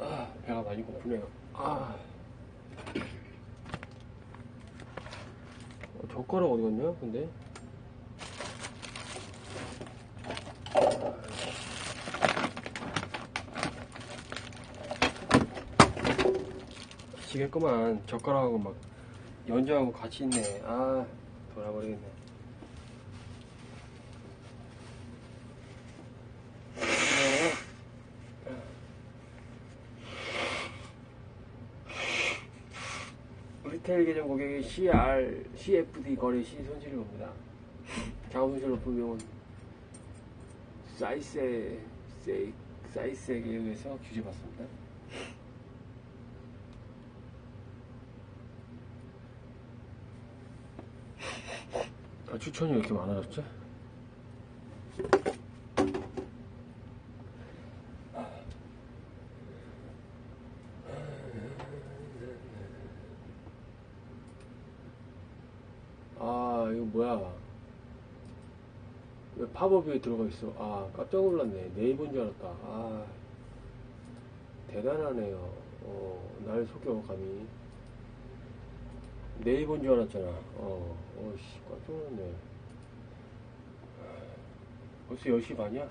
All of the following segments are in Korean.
아, 배가 많이 고프네요. 아. 어, 젓가락 어디 갔냐? 근데 미치겠구만. 젓가락하고 막 연주하고 같이 있네. 아, 돌아버리겠네. 리테일 계정 고객이 CR, CFD 거래 시 손실이 옵니다. 자원 손실 높은 경우는 사이세, 사이세에 의해서 규제받습니다. 추천이 왜 이렇게 많아졌지? 아, 이거 뭐야. 왜 팝업에 들어가 있어? 아, 깜짝 놀랐네. 네이버인 줄 알았다. 아, 대단하네요. 어, 날 속여, 감히. 네이버인 줄 알았잖아. 어, 어씨, 깜짝 놀랐네. 벌써 10시 반이야?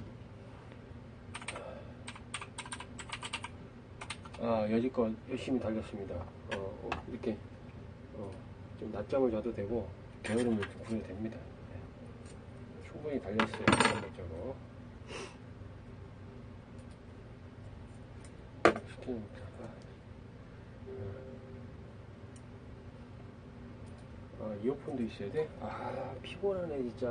아, 여지껏 열심히 달렸습니다. 어, 어, 이렇게, 어, 좀 낮잠을 자도 되고, 게으름을 좀 부려도 됩니다. 네. 충분히 달렸어요, 전반적으로. 시키는 아, 이어폰도 있어야 돼? 아, 피곤하네, 진짜.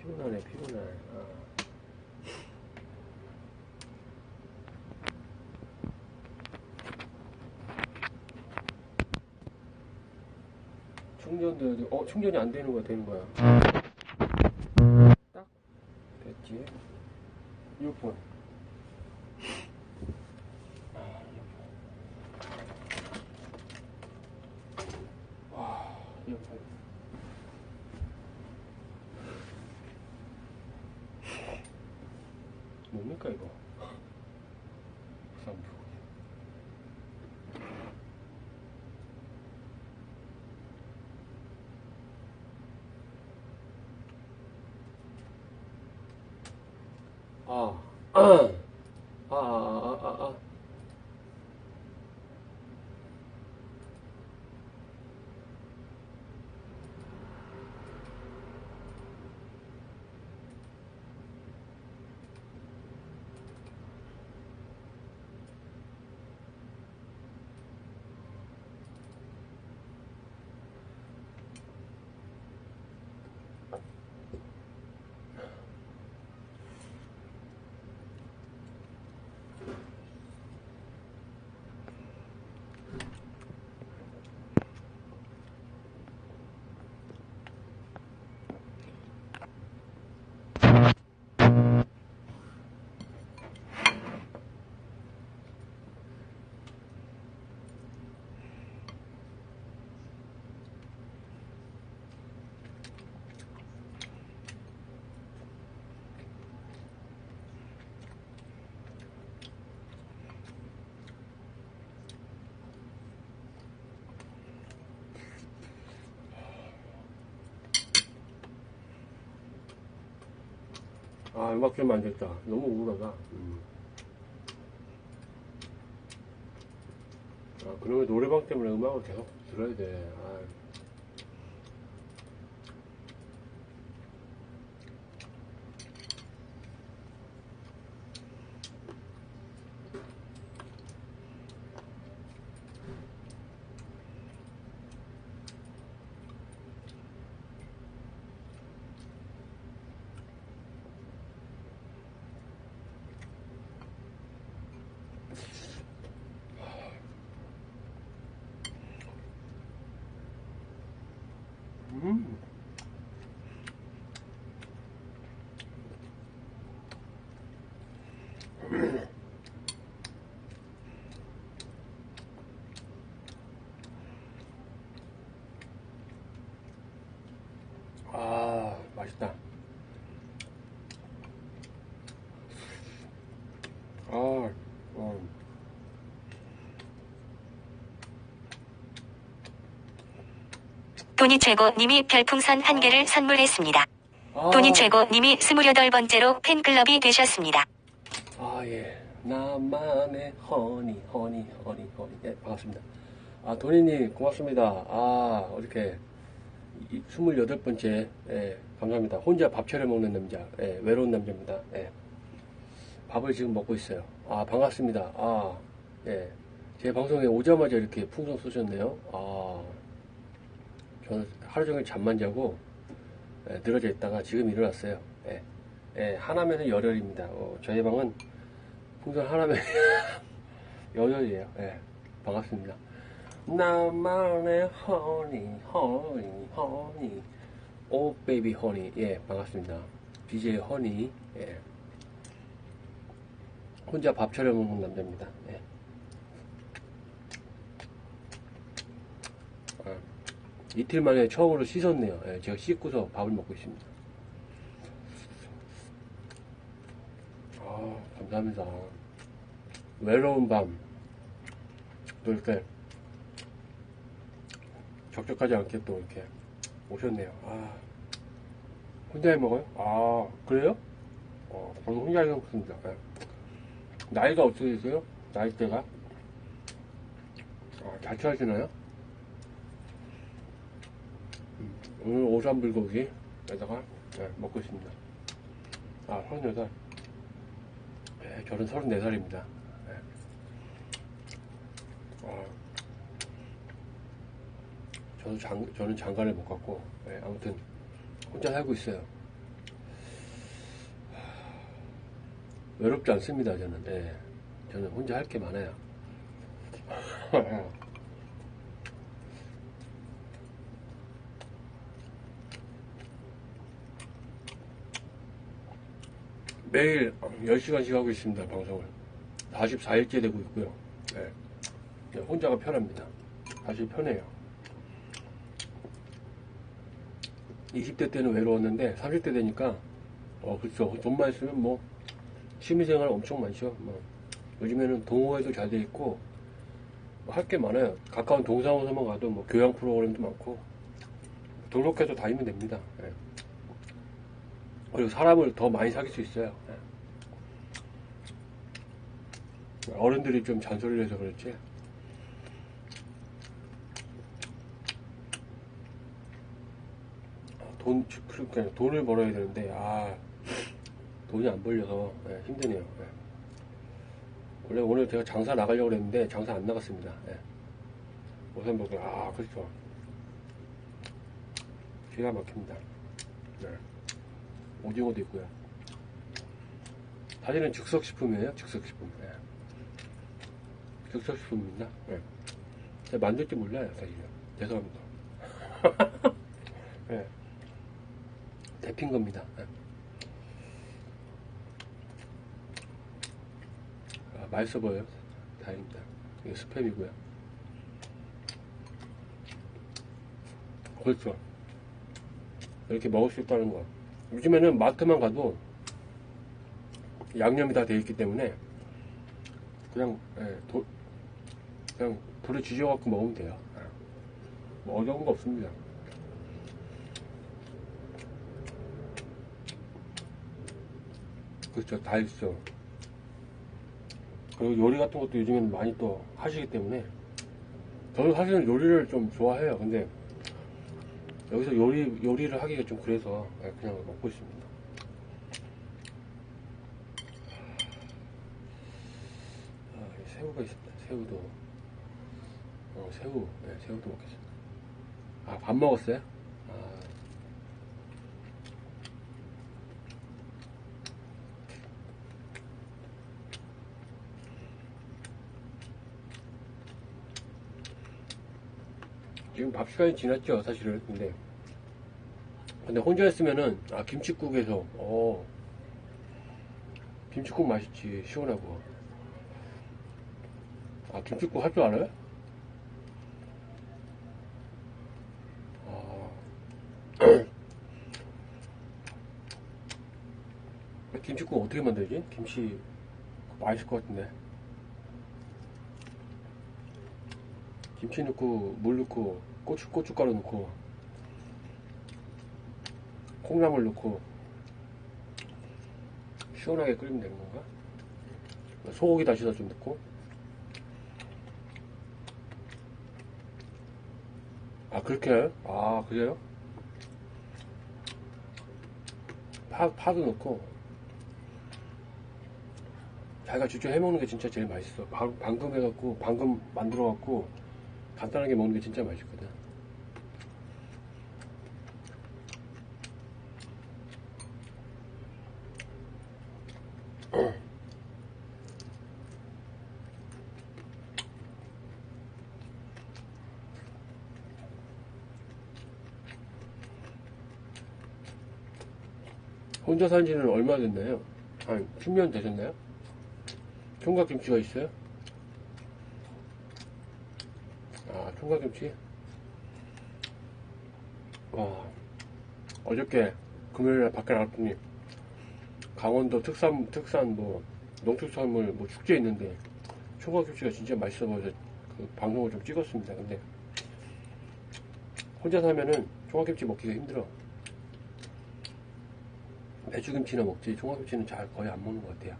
피곤하네, 피곤해. 아. 충전도. 어, 충전이 안 되는 거야, 되는 거야. 딱. 됐지. 이어폰. 아, 이어폰. 와, 이어폰. 뭡니까 이거? 아, 아, 아, 아, 아, 아. 아, 음악 좀 만졌다. 너무 우울하다. 음. 아, 그러면 노래방 때문에 음악을 계속 들어야 돼. 아. 돈이 최고님이 별풍선 한 개를 선물했습니다. 아, 돈이 최고님이 28번째로 팬클럽이 되셨습니다. 아, 예. 나만의 허니, 허니, 허니, 허니. 예, 반갑습니다. 아, 도니님, 고맙습니다. 아, 이렇게, 이- 28번째, 예, 감사합니다. 혼자 밥 차려 먹는 남자, 예, 외로운 남자입니다. 예. 밥을 지금 먹고 있어요. 아, 반갑습니다. 아, 예. 제 방송에 오자마자 이렇게 풍선 쏘셨네요. 아, 저는 하루 종일 잠만 자고, 예, 늘어져 있다가 지금 일어났어요. 예. 예, 하나면은 열혈입니다. 어, 저희 방은 풍선 하나면 열혈이에요. 예, 반갑습니다. 나만의 허니, 허니, 허니. 오, 베이비 허니. 예, 반갑습니다. BJ 허니. 예. 혼자 밥 차려 먹는 남자입니다. 예. 아, 이틀 만에 처음으로 씻었네요. 예, 제가 씻고서 밥을 먹고 있습니다. 아, 감사합니다. 외로운 밤. 또 이렇게 적적하지 않게 또 이렇게 오셨네요. 아, 혼자 해 먹어요? 아, 그래요? 어, 저는 혼자 해 먹습니다. 예. 나이가 어떻게 되세요? 나이대가? 아, 잘 취하시나요? 음, 오늘 오삼불고기에다가 네, 먹고 있습니다. 아, 38. 네, 저는 34살입니다. 아, 저도 장, 저는 장가를 못 갔고, 네, 아무튼, 혼자 살고 있어요. 하, 외롭지 않습니다, 저는. 네, 저는 혼자 할 게 많아요. 매일 10시간씩 하고 있습니다, 방송을. 44일째 되고 있고요. 네. 네, 혼자가 편합니다. 사실 편해요. 20대 때는 외로웠는데 30대 되니까 어 그렇죠. 돈만 있으면 뭐 취미생활 엄청 많죠. 뭐 요즘에는 동호회도 잘 돼 있고 뭐 할게 많아요. 가까운 동사무소만 가도 뭐 교양 프로그램도 많고 등록해서 다니면 됩니다. 예. 그리고 사람을 더 많이 사귈 수 있어요. 예. 어른들이 좀 잔소리를 해서 그렇지. 아, 돈, 그러니까 돈을 벌어야 되는데, 아, 돈이 안 벌려서 예, 힘드네요. 예. 원래 오늘 제가 장사 나가려고 했는데, 장사 안 나갔습니다. 예. 우선 보고, 아, 그렇죠. 기가 막힙니다. 네. 오징어도 있고요. 사실은 즉석식품이에요, 즉석식품. 예. 즉석식품입니다. 예. 제가 만들지 몰라요, 사실은. 죄송합니다. 예. 데핀 겁니다. 예. 아, 맛있어 보여요. 다행입니다. 이거 스팸이고요. 그렇죠. 이렇게 먹을 수 있다는 거. 요즘에는 마트만 가도 양념이 다 되어 있기 때문에 그냥 예, 도, 그냥 돌에 지져갖고 먹으면 돼요. 예. 뭐 어려운 거 없습니다. 그렇죠. 다 있어. 그리고 요리 같은 것도 요즘에는 많이 또 하시기 때문에 저도 사실은 요리를 좀 좋아해요. 근데 여기서 요리 요리를 하기가 좀 그래서 예, 그냥 먹고 있습니다. 아, 이 새우가 있습니다. 새우도 어, 새우, 네, 새우도 먹겠습니다. 아, 밥 먹었어요? 아, 지금 밥 시간이 지났죠, 사실은. 근데, 근데 혼자 있으면은, 아, 김치국에서, 어, 김치국 맛있지, 시원하고. 아, 김치국 할 줄 알아요? 아, 김치국 어떻게 만들지? 김치 맛있을 것 같은데. 김치 넣고 물 넣고 고추 고춧가루 넣고 콩나물 넣고 시원하게 끓이면 되는 건가? 소고기 다시다 좀 넣고 아 그렇게? 아 그래요? 파, 파도 넣고 자기가 직접 해먹는 게 진짜 제일 맛있어 방, 방금 해갖고 방금 만들어갖고 간단하게 먹는 게 진짜 맛있거든 혼자 산 지는 얼마 됐나요? 한 10년 되셨나요? 총각김치가 있어요? 아, 총각김치? 와, 어저께 금요일날 밖에 나갔더니 강원도 특산, 특산 뭐, 농축산물 뭐 축제 있는데 총각김치가 진짜 맛있어 보여서 그 방송을 좀 찍었습니다. 근데 혼자 사면은 총각김치 먹기가 힘들어. 배추김치나 먹지 총각김치는 잘 거의 안 먹는 것 같아요.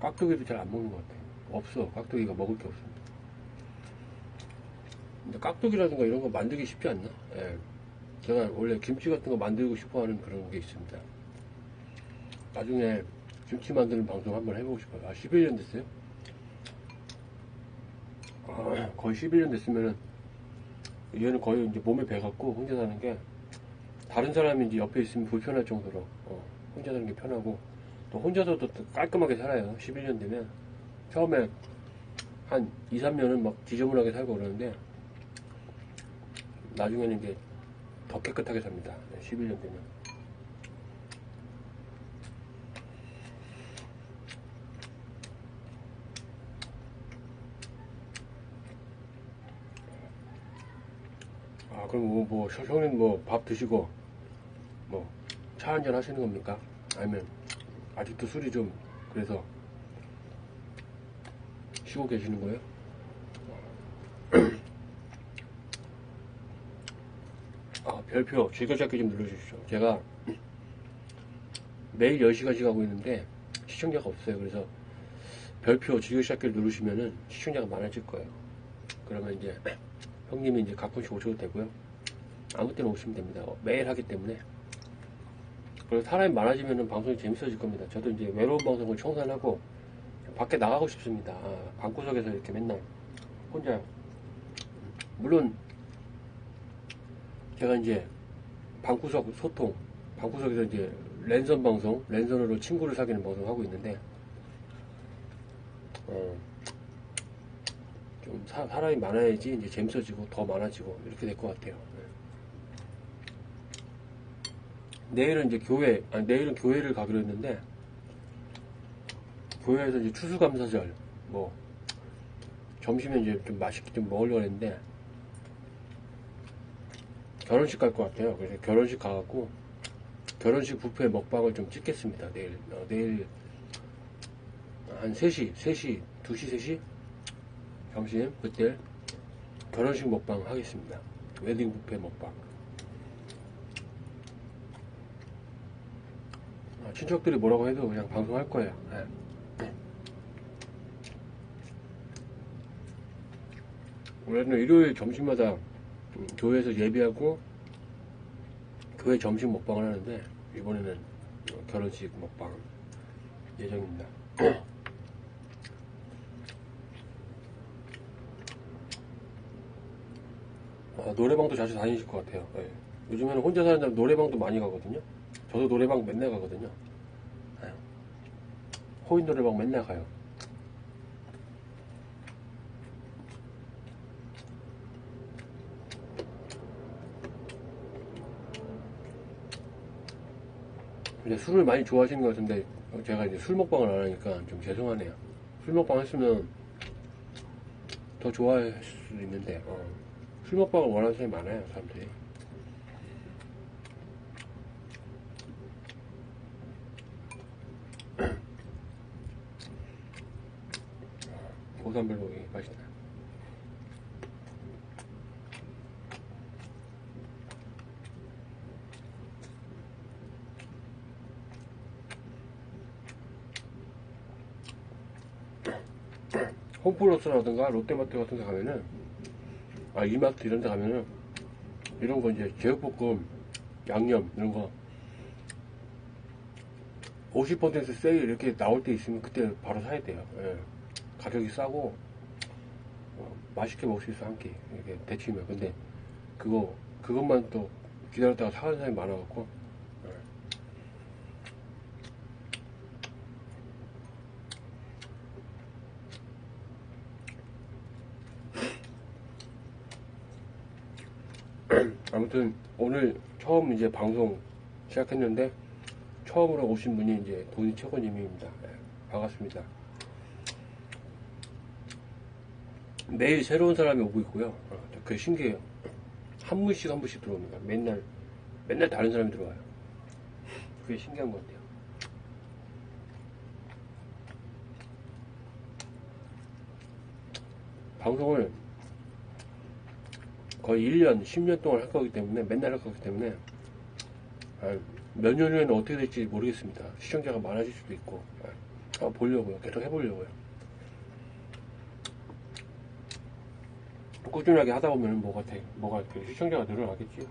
깍두기도 잘 안 먹는 것 같아요. 없어. 깍두기가 먹을 게 없습니다. 근데 깍두기라든가 이런 거 만들기 쉽지 않나? 예. 제가 원래 김치 같은 거 만들고 싶어 하는 그런 게 있습니다. 나중에 김치 만드는 방송 한번 해보고 싶어요. 아, 11년 됐어요? 아, 거의 11년 됐으면은, 얘는 거의 이제 몸에 배갖고 혼자 사는 게, 다른 사람이 이제 옆에 있으면 불편할 정도로, 어, 혼자 사는 게 편하고, 또 혼자서도 또 깔끔하게 살아요. 11년 되면. 처음에 한 2, 3년은 막 지저분하게 살고 그러는데, 나중에는 이제 더 깨끗하게 삽니다. 11년 되면. 아, 그럼 뭐, 뭐, 형- 형님 뭐, 밥 드시고, 뭐, 차 한잔 하시는 겁니까? 아니면, 아직도 술이 좀, 그래서, 쉬고 계시는 거예요? 아, 별표, 즐겨찾기 좀 눌러주십시오. 제가 매일 10시간씩 하고 있는데, 시청자가 없어요. 그래서, 별표, 즐겨찾기를 누르시면은 시청자가 많아질 거예요. 그러면 이제, 형님이 이제 가끔씩 오셔도 되고요. 아무 때나 오시면 됩니다. 어, 매일 하기 때문에. 그리고 사람이 많아지면 방송이 재밌어질 겁니다. 저도 이제 외로운 방송을 청산하고 밖에 나가고 싶습니다. 아, 방구석에서 이렇게 맨날 혼자. 물론 제가 이제 방구석 소통, 방구석에서 이제 랜선 방송, 랜선으로 친구를 사귀는 방송 하고 있는데, 어, 좀 사, 사람이 많아야지 이제 재밌어지고 더 많아지고 이렇게 될 것 같아요. 네. 내일은 이제 교회, 아니 내일은 교회를 가기로 했는데 교회에서 이제 추수감사절 뭐 점심에 이제 좀 맛있게 좀 먹으려고 했는데 결혼식 갈 것 같아요. 그래서 결혼식 가갖고 결혼식 뷔페 먹방을 좀 찍겠습니다. 내일 어, 내일 한 3시, 3시, 2시, 3시 점심 그때 결혼식 먹방 하겠습니다. 웨딩 뷔페 먹방. 친척들이 뭐라고 해도 그냥 방송할 거예요. 네. 원래는 일요일 점심마다 음, 교회에서 예배하고 교회 점심 먹방을 하는데 이번에는 어, 결혼식 먹방 예정입니다. 아, 노래방도 자주 다니실 것 같아요. 예. 요즘에는 혼자 사는 사람 노래방도 많이 가거든요. 저도 노래방 맨날 가거든요. 예. 호인 노래방 맨날 가요. 근데 술을 많이 좋아하시는 것 같은데 제가 이제 술 먹방을 안 하니까 좀 죄송하네요. 술 먹방 했으면 더 좋아할 수 있는데 어. 술 먹방을 원하는 사람이 많아요 사람들이. 우산별로 맛있다. 홈플러스라든가 롯데마트 같은 데 가면은 아 이마트 이런 데 가면은 이런 거 이제 제육볶음 양념 이런 거 50% 세일 이렇게 나올 때 있으면 그때 바로 사야 돼요 예. 가격이 싸고 어, 맛있게 먹을 수 있어 한 끼. 이렇게 대치면 근데 그거 그것만 또 기다렸다가 사는 사람이 많아갖고 예. 아무튼 오늘 처음 이제 방송 시작했는데 처음으로 오신 분이 이제 돈이 최고님입니다. 예, 반갑습니다. 매일 새로운 사람이 오고 있고요. 어, 그게 신기해요. 한 분씩 한 분씩 들어옵니다. 맨날 맨날 다른 사람이 들어와요. 그게 신기한 것 같아요. 방송을 거의 1년, 10년 동안 할 거기 때문에 맨날 할 거기 때문에 아, 몇년 후에는 어떻게 될지 모르겠습니다. 시청자가 많아질 수도 있고 아, 보려고요. 계속 해보려고요. 꾸준하게 하다 보면 뭐가 돼, 뭐가 그 시청자가 늘어나겠지요.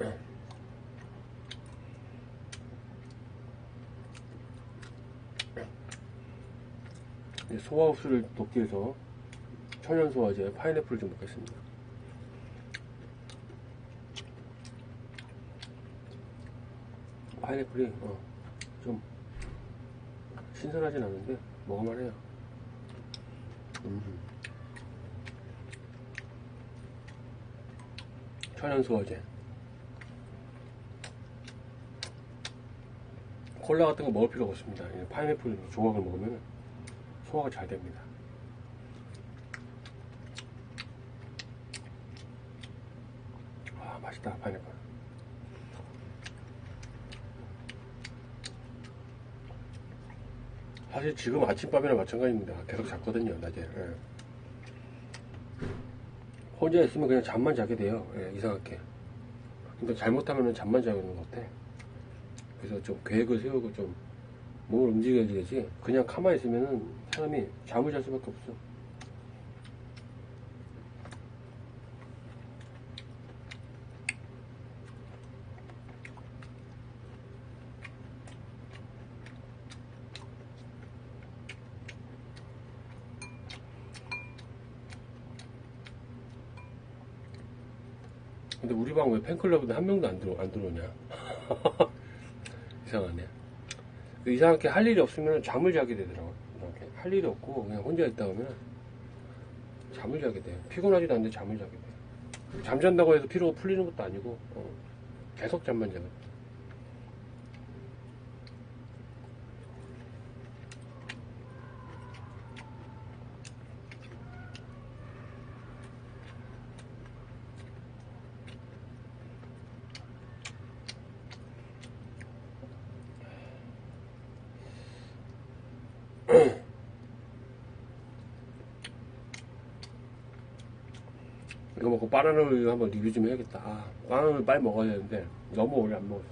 네. 소화 흡수를 돕기 위해서 천연 소화제 파인애플을 좀 먹겠습니다. 파인애플이 어, 좀 신선하진 않은데 먹을만해요. 음. 천연 소화제. 콜라 같은 거 먹을 필요가 없습니다. 이 파인애플 조각을 먹으면 소화가 잘 됩니다. 아, 맛있다, 파인애플. 사실 지금 아침밥이나 마찬가지입니다. 계속 잤거든요, 낮에. 예. 혼자 있으면 그냥 잠만 자게 돼요. 예, 이상하게. 근데 잘못하면 잠만 자는 것 같아. 그래서 좀 계획을 세우고 좀 몸을 움직여야지. 그냥 가만히 있으면은 사람이 잠을 잘 수밖에 없어. 근데 우리 방 왜 팬클럽은 한 명도 안, 들어, 안 들어오냐? 이상하네. 그 이상하게 할 일이 없으면 잠을 자게 되더라고. 이렇게 할 일이 없고 그냥 혼자 있다 보면 잠을 자게 돼요. 피곤하지도 않는데 잠을 자게 돼요. 잠잔다고 해서 피로가 풀리는 것도 아니고 어, 계속 잠만 자거든. 바나나를 한번 리뷰 좀 해야겠다. 아, 바나나를 빨리 먹어야 되는데 너무 오래 안 먹었어.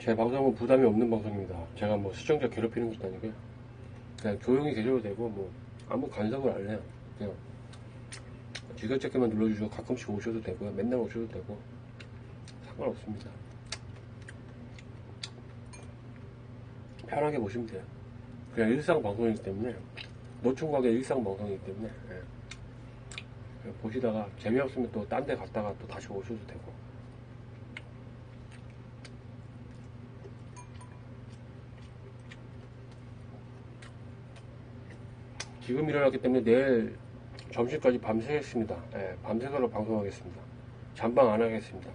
제 방송은 부담이 없는 방송입니다. 제가 뭐 시청자 괴롭히는 것도 아니고요. 그냥 조용히 계셔도 되고 뭐 아무 간섭을 안 해요. 그냥 즐겁게만 눌러주시고 가끔씩 오셔도 되고요. 맨날 오셔도 되고 상관없습니다. 편하게 보시면 돼요. 그냥 일상 방송이기 때문에 노총각의 일상 방송이기 때문에 예. 보시다가 재미없으면 또 딴 데 갔다가 또 다시 오셔도 되고 지금 일어났기 때문에 내일 점심까지 밤새겠습니다. 예, 밤새도록 방송하겠습니다. 잠방 안 하겠습니다.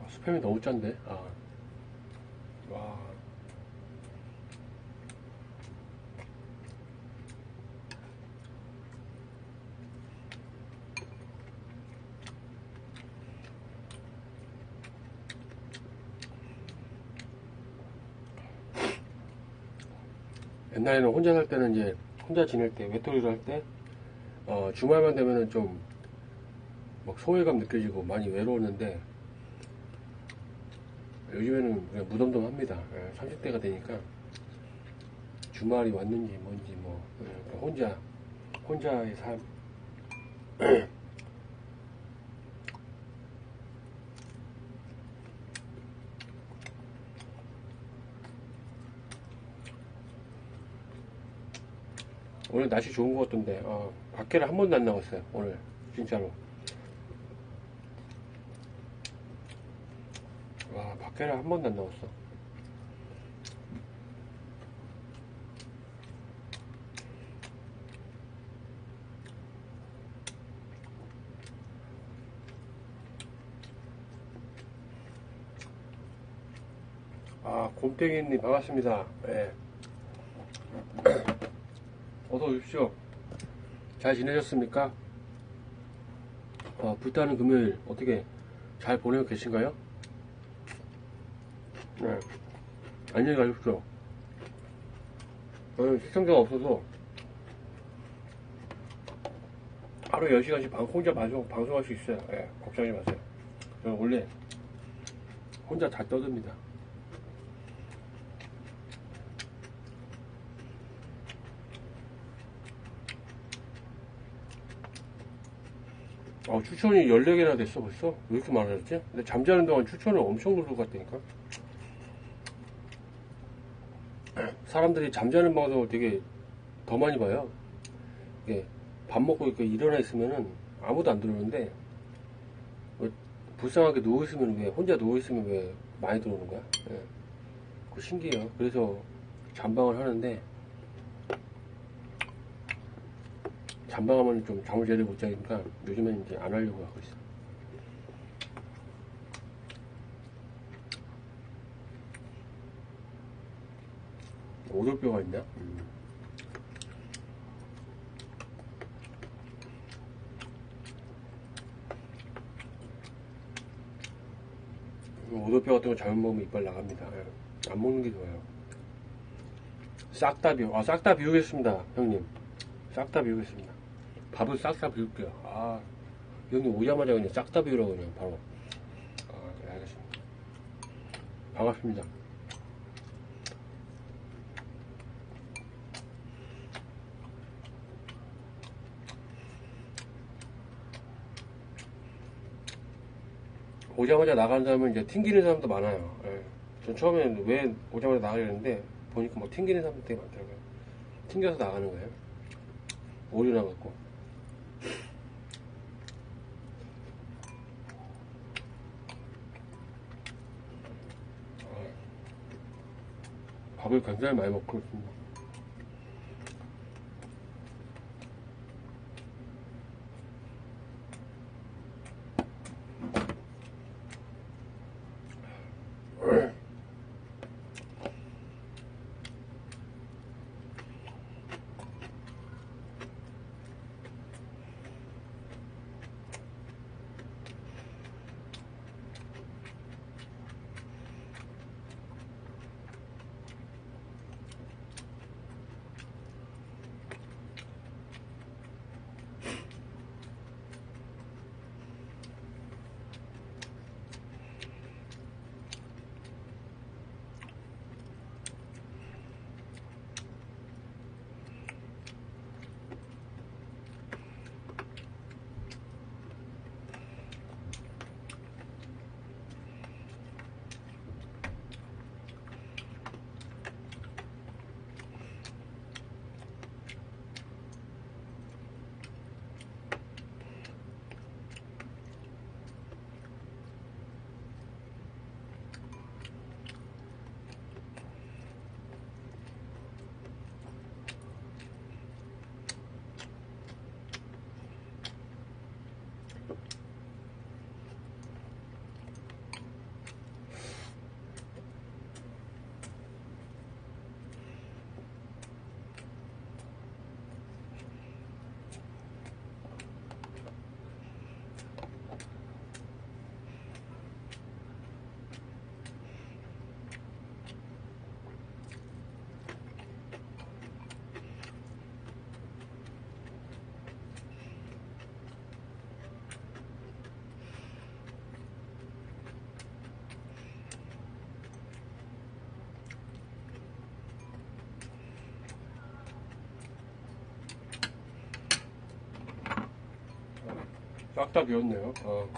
아, 스팸이 너무 짠데? 아. 와. 옛날에는 혼자 살 때는 이제 혼자 지낼 때 외톨이를 할때 어, 주말만 되면은 좀 막 소외감 느껴지고 많이 외로웠는데 요즘에는 그냥 무덤덤합니다. 예, 30대가 되니까 주말이 왔는지 뭔지 뭐 예, 혼자 혼자의 삶 오늘 날씨 좋은 것 같던데 어, 밖에를 한 번도 안 나갔어요 오늘 진짜로. 와 밖에를 한 번도 안 나갔어. 아 곰탱이님 반갑습니다. 예. 어서 오십시오. 잘 지내셨습니까? 어, 불타는 금요일 어떻게 잘 보내고 계신가요? 네. 안녕히 가십시오. 저는 시청자가 없어서 하루 10시간씩 방, 혼자 방송, 방송할 수 있어요. 예, 걱정하지 마세요. 저는 원래 혼자 잘 떠듭니다. 어, 추천이 14개나 됐어 벌써? 왜 이렇게 많아졌지? 근데 잠자는 동안 추천을 엄청 누르고 갔다니까 사람들이 잠자는 방송을 되게 더 많이 봐요 이게 밥 먹고 이렇게 일어나 있으면은 아무도 안 들어오는데 왜 불쌍하게 누워 있으면 왜 혼자 누워 있으면 왜 많이 들어오는 거야? 예. 그거 신기해요 그래서 잠방을 하는데 잠방하면 좀 잠을 제대로 못 자니까 요즘엔 이제 안 하려고 하고 있어. 오돌뼈가 있나? 음. 오돌뼈 같은 거 잘못 먹으면 이빨 나갑니다. 예. 안 먹는 게 좋아요. 싹 다 비우, 아, 싹 다 비우겠습니다, 형님. 싹 다 비우겠습니다. 밥을 싹다 비울게요. 아, 형님 오자마자 그냥 싹 다 비우라고 그냥 바로. 아, 네, 알겠습니다. 반갑습니다. 오자마자 나가는 사람은 이제 튕기는 사람도 많아요. 예. 전 처음에는 왜 오자마자 나가려는데 보니까 막 튕기는 사람들 되게 많더라고요. 튕겨서 나가는 거예요. 오류 나 갖고. 밥을 굉장히 많이 먹고 있습니다. 싹다 비웠네요. 어.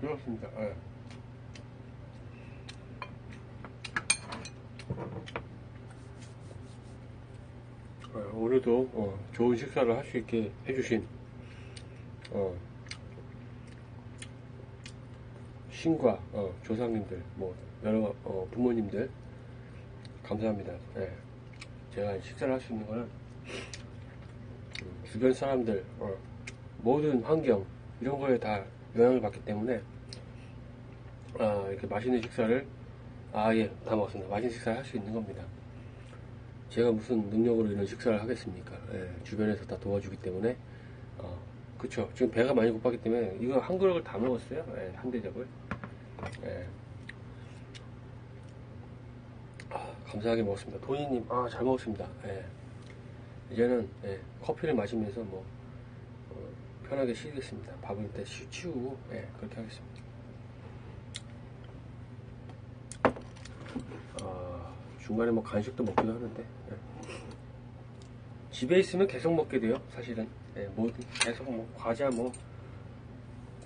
비웠습니다. 예. 어, 오늘도 어, 좋은 식사를 할 수 있게 해주신 어, 신과 어, 조상님들, 뭐 여러 어, 부모님들 감사합니다. 예. 제가 식사를 할 수 있는 거는 음, 주변 사람들, 어, 모든 환경 이런 거에 다 영향을 받기 때문에 아, 이렇게 맛있는 식사를 아, 예, 다 먹었습니다. 맛있는 식사를 할 수 있는 겁니다. 제가 무슨 능력으로 이런 식사를 하겠습니까? 예, 주변에서 다 도와주기 때문에, 어, 그쵸. 지금 배가 많이 고팠기 때문에, 이거 한 그릇을 다 먹었어요. 예, 한 대접을. 예. 아, 감사하게 먹었습니다. 도희님, 아, 잘 먹었습니다. 예. 이제는, 예, 커피를 마시면서 뭐, 어, 편하게 쉬겠습니다. 밥을 일단 쉬- 치우고, 예, 그렇게 하겠습니다. 아, 중간에 뭐 간식도 먹기도 하는데 예. 집에 있으면 계속 먹게 돼요 사실은 예, 뭐 계속 뭐 과자 뭐,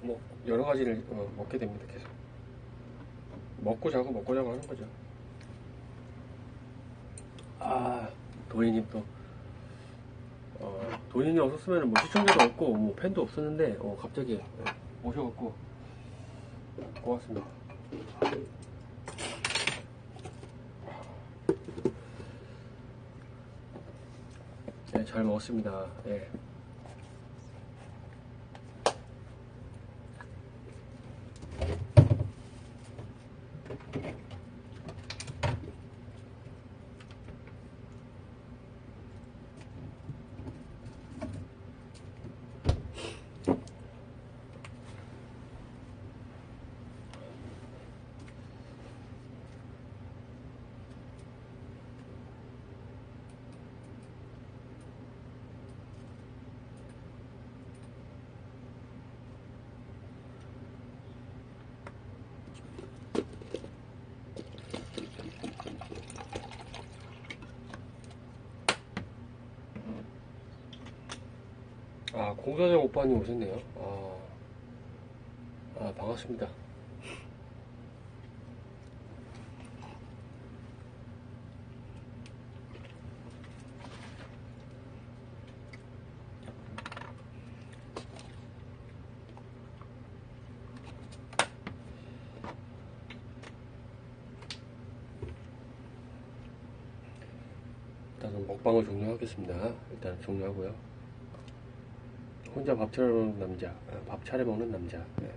뭐 여러 가지를 어, 먹게 됩니다 계속 먹고 자고 먹고 자고 하는 거죠 아 도인님 또 어, 도인이 없었으면 뭐 시청자도 없고 뭐 팬도 없었는데 어, 갑자기 예, 오셔갖고 고맙습니다 네, 잘 먹었습니다. 예. 아, 공사장 오빠님 오셨네요. 아, 아 반갑습니다. 일단은 먹방을 종료하겠습니다. 일단 종료하고요. 혼자 밥 차려 먹는 남자, 아, 밥 차려 먹는 남자. 네.